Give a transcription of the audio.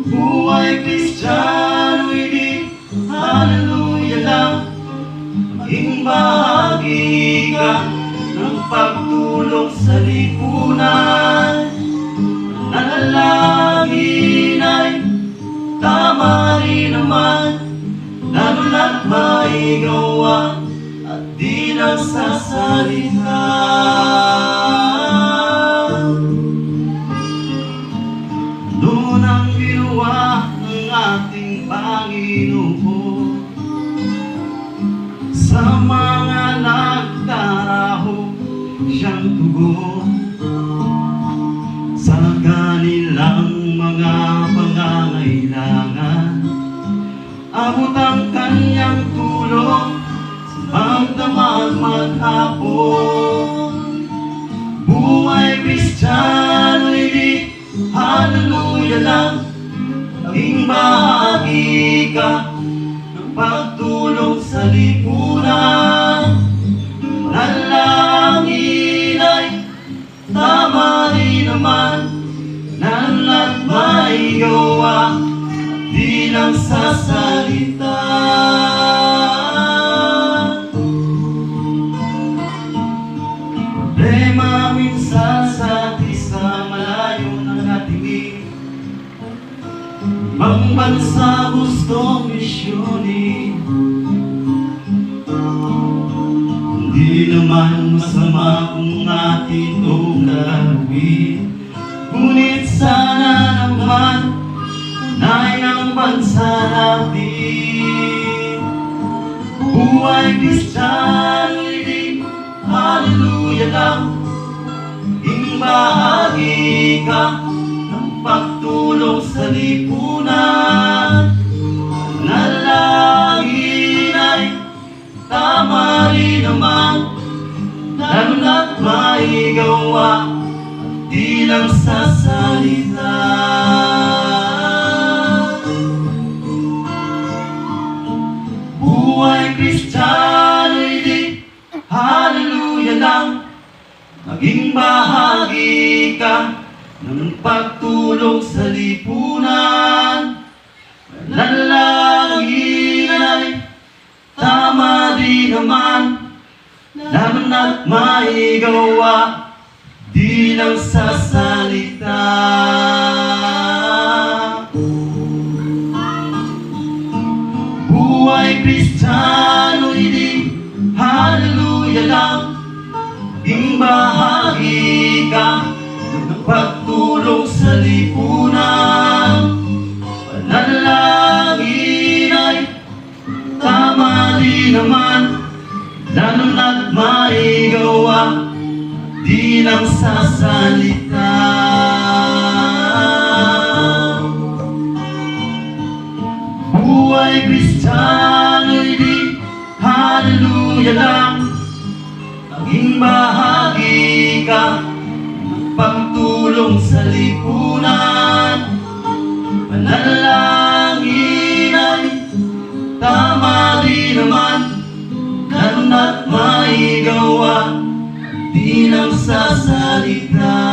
Buhay Kristiyano'y di Hallelujah lang. Maging bahagi ka ng pagtulong sa lipunan. Nanalangin ay tama rin naman. Lalo na't maigawa at di Doon ang ginawa ng ating Panginoon. Sa mga nagtaraho siyang tugon Sa kanilang mga pangangailangan Abot ang kanyang tulong sa magdamag maghapon Buhay Hallelujah lang Naging bahagi ka ng pagtulong sa lipunan. Nalangin ay tama rin naman Nalat maigawa Di lang sa gustong misyonin Hindi naman masama kung atin itong gagawin Ngunit sana naman Nay ng bansa natin. Buhay Kristiyano di Hallelujah lang. Ing bahagi ka ng pagtulong sa lipunan maigawa Di lang sa salita Buhay Kristiyano'y di Hallelujah lang. Maging bahagi ka ng pagtulong sa lipunan Lalo na't maigawa Di lang sa salita Buhay Kristiyano'y di Hallelujah lang. Maging bahagi ka ng pagtulong sa lipunan. Panalangin ay tama di naman Lalo Di lang sa salita Buhay Kristiyano'y di Hallelujah lang. Maging bahagi ka ng pagtulong sa lipunan. Panalangin ay tama rin naman. Lalo na't maigawa. Di sa salita